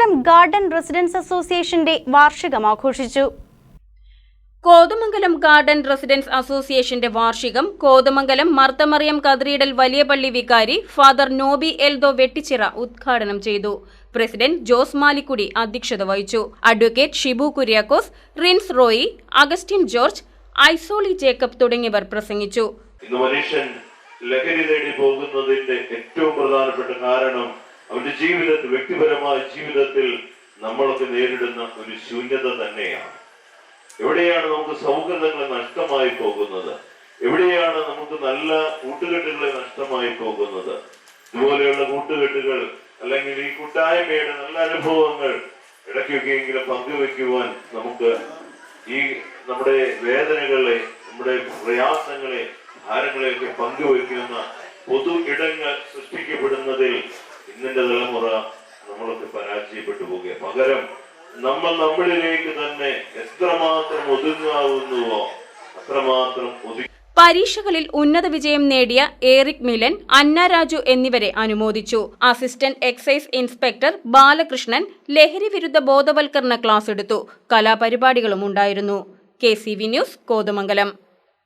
Kothamangalam garden residence അസോസിയേഷന്റെ വാർഷികം ആഘോഷിച്ചു. കോതമംഗലം ഗാർഡൻ റെസിഡൻസ് അസോസിയേഷന്റെ വാർഷികം കോതമംഗലം മർത്തമറിയം കതിരീടൽ വലിയ പള്ളി വികാരി ഫാദർ നോബി എൽദോ വെട്ടിച്ചിറ ഉദ്ഘാടനം ചെയ്തു. പ്രസിഡന്റ് ജോസ് മാലിക്കുടി അധ്യക്ഷത വഹിച്ചു. അഡ്വക്കേറ്റ് ഷിബു കുര്യാക്കോസ് റിൻസ് റോയി അഗസ്റ്റിൻ ജോർജ് ഐസോളി ജേക്കബ് തുടങ്ങിയവർ പ്രസംഗിച്ചു. മനുഷ്യൻ ലഹരി തേടി പോകുന്നതിന്റെ ഏറ്റവും പ്രധാനപ്പെട്ട കാരണം അവന്റെ ജീവിതത്തിൽ വ്യക്തിപരമായ ജീവിതത്തിൽ നമ്മളൊക്കെ നേരിടുന്ന ഒരു ശൂന്യത തന്നെയാണ്. എവിടെയാണ് നമുക്ക് സൗഹൃദങ്ങൾ നഷ്ടമായി പോകുന്നത്? എവിടെയാണ് നമുക്ക് നല്ല കൂട്ടുകെട്ടുകളെ നഷ്ടമായി പോകുന്നത്? ഇതുപോലെയുള്ള കൂട്ടുകെട്ടുകൾ അല്ലെങ്കിൽ ഈ കൂട്ടായ്മയുടെ നല്ല അനുഭവങ്ങൾ ഇടയ്ക്കൊക്കെയെങ്കിലും പങ്കുവെക്കുവാൻ നമുക്ക് ഈ നമ്മുടെ വേദനകളെ നമ്മുടെ പ്രയാസങ്ങളെ ഭാരങ്ങളെയൊക്കെ പങ്കുവെക്കുന്ന പൊതു ഇടങ്ങൾ സൃഷ്ടിക്കപ്പെടുന്നതിൽ ഇന്നിന്റെ തലമുറ നമ്മളൊക്കെ പരാജയപ്പെട്ടു പോകുക പകരം നമ്മൾ നമ്മളിലേക്ക് തന്നെ എത്രമാത്രം ഒതുങ്ങാവുന്നുവോ അത്രമാത്രം ഒതുങ്ങി പരീക്ഷകളിൽ ഉന്നത വിജയം നേടിയ ഏറിക് മിലൻ അന്ന രാജു എന്നിവരെ അനുമോദിച്ചു. അസിസ്റ്റന്റ് എക്സൈസ് ഇൻസ്പെക്ടർ ബാലകൃഷ്ണൻ ലഹരി വിരുദ്ധ ബോധവൽക്കരണ ക്ലാസ് എടുത്തു. കലാപരിപാടികളും ഉണ്ടായിരുന്നു. K C V news Kothamangalam.